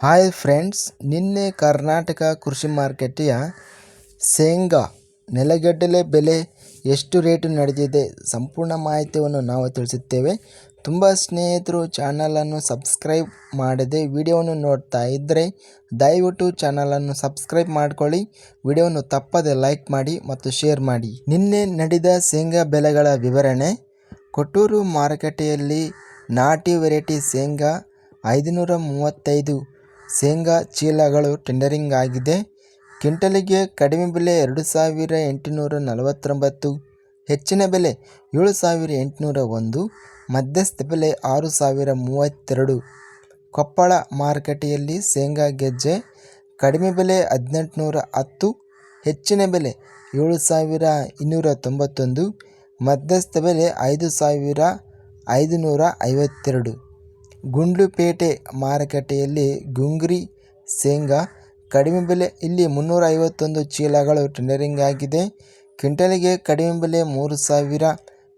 Hi friends, ನಿನ್ನೆ ಕರ್ನಾಟಕ ಕೃಷಿ ಮಾರ್ಕೆಟಿಯ ಶೇಂಗಾ ನೆಲಗಡಲೆ ಬೆಲೆ ಎಷ್ಟು ರೇಟು ನಡೆದಿದೆ ಸಂಪೂರ್ಣ ಮಾಹಿತಿಯನ್ನು ನಾವು ತಿಳಿಸುತ್ತೇವೆ. ತುಂಬ ಸ್ನೇಹಿತರು ಚಾನಲನ್ನು ಸಬ್ಸ್ಕ್ರೈಬ್ ಮಾಡದೆ ವಿಡಿಯೋವನ್ನು ನೋಡ್ತಾ ಇದ್ದರೆ ದಯವಿಟ್ಟು ಚಾನಲನ್ನು ಸಬ್ಸ್ಕ್ರೈಬ್ ಮಾಡಿಕೊಳ್ಳಿ, ವಿಡಿಯೋವನ್ನು ತಪ್ಪದೆ ಲೈಕ್ ಮಾಡಿ ಮತ್ತು ಶೇರ್ ಮಾಡಿ. ನಿನ್ನೆ ನಡೆದ ಶೇಂಗಾ ಬೆಲೆಗಳ ವಿವರಣೆ, ಕೊಟ್ಟೂರು ಮಾರುಕಟ್ಟೆಯಲ್ಲಿ ನಾಟಿ ವೆರೈಟಿ ಶೇಂಗಾ ಐದುನೂರ ಮೂವತ್ತೈದು ಶೇಂಗಾ ಚೀಲಗಳು ಟೆಂಡರಿಂಗ್ ಆಗಿದೆ. ಕ್ವಿಂಟಲಿಗೆ ಕಡಿಮೆ ಬೆಲೆ ಎರಡು ಸಾವಿರ ಎಂಟುನೂರ ನಲವತ್ತೊಂಬತ್ತು, ಹೆಚ್ಚಿನ ಬೆಲೆ ಏಳು ಸಾವಿರ ಎಂಟುನೂರ ಒಂದು, ಮಧ್ಯಸ್ಥ ಬೆಲೆ ಆರು ಸಾವಿರ ಮೂವತ್ತೆರಡು. ಕೊಪ್ಪಳ ಮಾರುಕಟ್ಟೆಯಲ್ಲಿ ಶೇಂಗಾ ಗೆಜ್ಜೆ ಕಡಿಮೆ ಬೆಲೆ ಹದಿನೆಂಟುನೂರ ಹತ್ತು, ಹೆಚ್ಚಿನ ಬೆಲೆ ಏಳು ಸಾವಿರ ಇನ್ನೂರ ತೊಂಬತ್ತೊಂದು, ಮಧ್ಯಸ್ಥ ಬೆಲೆ ಐದು ಸಾವಿರ ಐದುನೂರ ಐವತ್ತೆರಡು. ಗುಂಡ್ಲುಪೇಟೆ ಮಾರುಕಟ್ಟೆಯಲ್ಲಿ ಗುಂಗ್ರಿ, ಶೇಂಗಾ, ಕಡಿಮೆ ಬೆಲೆ ಇಲ್ಲಿ ಮುನ್ನೂರ ಐವತ್ತೊಂದು ಚೀಲಗಳು ಟೆಂಡರಿಂಗ್ ಆಗಿದೆ. ಕ್ವಿಂಟಲಿಗೆ ಕಡಿಮೆ ಬೆಲೆ ಮೂರು ಸಾವಿರ,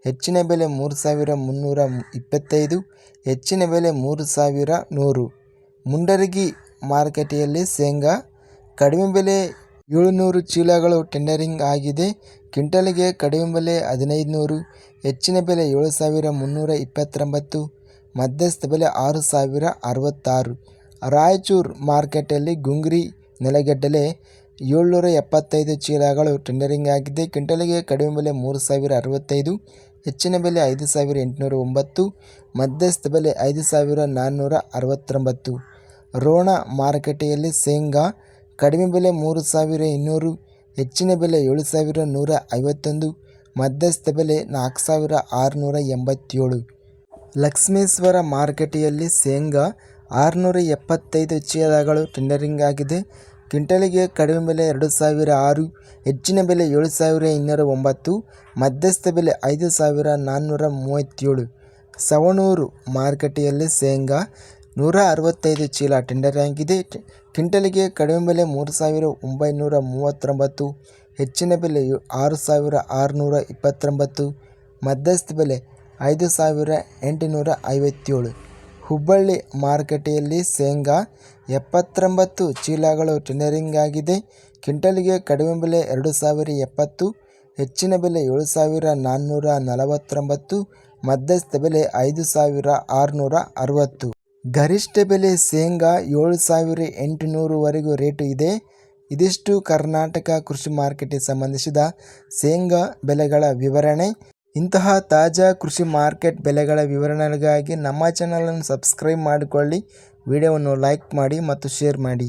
ಹೆಚ್ಚಿನ ಬೆಲೆ ಮೂರು ಸಾವಿರ ಮುನ್ನೂರ ಇಪ್ಪತ್ತೈದು, ಹೆಚ್ಚಿನ ಬೆಲೆ ಮೂರು ಸಾವಿರ ನೂರು. ಮುಂಡರಗಿ ಮಾರುಕಟ್ಟೆಯಲ್ಲಿ ಶೇಂಗಾ, ಕಡಿಮೆ ಬೆಲೆ ಏಳುನೂರು ಚೀಲಗಳು ಟೆಂಡರಿಂಗ್ ಆಗಿದೆ. ಕ್ವಿಂಟಲಿಗೆ ಕಡಿಮೆ ಬೆಲೆ ಹದಿನೈದು ನೂರು ಹೆಚ್ಚಿನ ಬೆಲೆ ಏಳು ಸಾವಿರ ಮುನ್ನೂರ ಇಪ್ಪತ್ತೊಂಬತ್ತು ಮಧ್ಯಸ್ಥ ಬೆಲೆ ಆರು ಸಾವಿರ ಅರವತ್ತಾರು. ರಾಯಚೂರು ಮಾರ್ಕೆಟಲ್ಲಿ ಗುಂಗ್ರಿ ನೆಲಗಡಲೆ ಏಳ್ನೂರ ಎಪ್ಪತ್ತೈದು ಚೀಲಗಳು ಟೆಂಡರಿಂಗ್ ಆಗಿದೆ. ಕ್ವಿಂಟಲಿಗೆ ಕಡಿಮೆ ಬೆಲೆ ಮೂರು ಸಾವಿರ ಅರವತ್ತೈದು, ಹೆಚ್ಚಿನ ಬೆಲೆ ಐದು ಸಾವಿರ ಎಂಟುನೂರ ಒಂಬತ್ತು, ಮಧ್ಯಸ್ಥ ಬೆಲೆ ಐದು ಸಾವಿರ ನಾನ್ನೂರ ಅರವತ್ತೊಂಬತ್ತು. ರೋಣ ಮಾರುಕಟ್ಟೆಯಲ್ಲಿ ಶೇಂಗಾ ಕಡಿಮೆ ಬೆಲೆ ಮೂರು ಸಾವಿರ ಇನ್ನೂರು, ಹೆಚ್ಚಿನ ಬೆಲೆ ಏಳು ಸಾವಿರ ನೂರ ಐವತ್ತೊಂದು, ಮಧ್ಯಸ್ಥ ಬೆಲೆ ನಾಲ್ಕು ಸಾವಿರ ಆರುನೂರ ಎಂಬತ್ತೇಳು. ಲಕ್ಷ್ಮೇಶ್ವರ ಮಾರುಕಟ್ಟೆಯಲ್ಲಿ ಶೇಂಗಾ ಆರುನೂರ ಎಪ್ಪತ್ತೈದು ಚೀಲಗಳು ಟೆಂಡರಿಂಗ್ ಆಗಿದೆ. ಕ್ವಿಂಟಲಿಗೆ ಕಡಿಮೆ ಬೆಲೆ ಎರಡು ಸಾವಿರ ಆರು, ಹೆಚ್ಚಿನ ಬೆಲೆ ಏಳು ಸಾವಿರ ಇನ್ನೂರ ಒಂಬತ್ತು, ಮಧ್ಯಸ್ಥ ಬೆಲೆ ಐದು ಸಾವಿರ ನಾನ್ನೂರ ಮೂವತ್ತೇಳು. ಸವಣೂರು ಮಾರುಕಟ್ಟೆಯಲ್ಲಿ ಶೇಂಗಾ ನೂರ ಅರವತ್ತೈದು ಚೀಲ ಟೆಂಡರ್ ಆಗಿದೆ. ಕ್ವಿಂಟಲಿಗೆ ಕಡಿಮೆ ಬೆಲೆ ಮೂರು ಸಾವಿರ ಒಂಬೈನೂರ ಮೂವತ್ತೊಂಬತ್ತು, ಹೆಚ್ಚಿನ ಬೆಲೆ ಆರು ಸಾವಿರ ಆರುನೂರ ಇಪ್ಪತ್ತೊಂಬತ್ತು, ಮಧ್ಯಸ್ಥ ಬೆಲೆ ಐದು ಸಾವಿರ ಎಂಟುನೂರ ಐವತ್ತೇಳು. ಹುಬ್ಬಳ್ಳಿ ಮಾರುಕಟ್ಟೆಯಲ್ಲಿ ಶೇಂಗಾ ಎಪ್ಪತ್ತೊಂಬತ್ತು ಚೀಲಗಳು ಟೆಂಡರಿಂಗ್ ಆಗಿದೆ. ಕ್ವಿಂಟಲ್ಗೆ ಕಡಿಮೆ ಬೆಲೆ ಎರಡು ಸಾವಿರ ಎಪ್ಪತ್ತು, ಹೆಚ್ಚಿನ ಬೆಲೆ ಏಳು ಸಾವಿರ ನಾನ್ನೂರ ನಲವತ್ತೊಂಬತ್ತು, ಮಧ್ಯಸ್ಥ ಬೆಲೆ ಐದು ಸಾವಿರ ಆರುನೂರ ಅರವತ್ತು. ಗರಿಷ್ಠ ಬೆಲೆ ಶೇಂಗಾ ಏಳು ಸಾವಿರ ಎಂಟುನೂರುವರೆಗೂ ರೇಟು ಇದೆ. ಇದಿಷ್ಟು ಕರ್ನಾಟಕ ಕೃಷಿ ಮಾರ್ಕೆಟಿಗೆ ಸಂಬಂಧಿಸಿದ ಶೇಂಗಾ ಬೆಲೆಗಳ ವಿವರಣೆ. ಇಂತಹ ತಾಜಾ ಕೃಷಿ ಮಾರ್ಕೆಟ್ ಬೆಲೆಗಳ ವಿವರಣೆಗಳಿಗಾಗಿ ನಮ್ಮ ಚಾನಲನ್ನು ಸಬ್ಸ್ಕ್ರೈಬ್ ಮಾಡಿಕೊಳ್ಳಿ. ವಿಡಿಯೋವನ್ನು ಲೈಕ್ ಮಾಡಿ ಮತ್ತು ಶೇರ್ ಮಾಡಿ.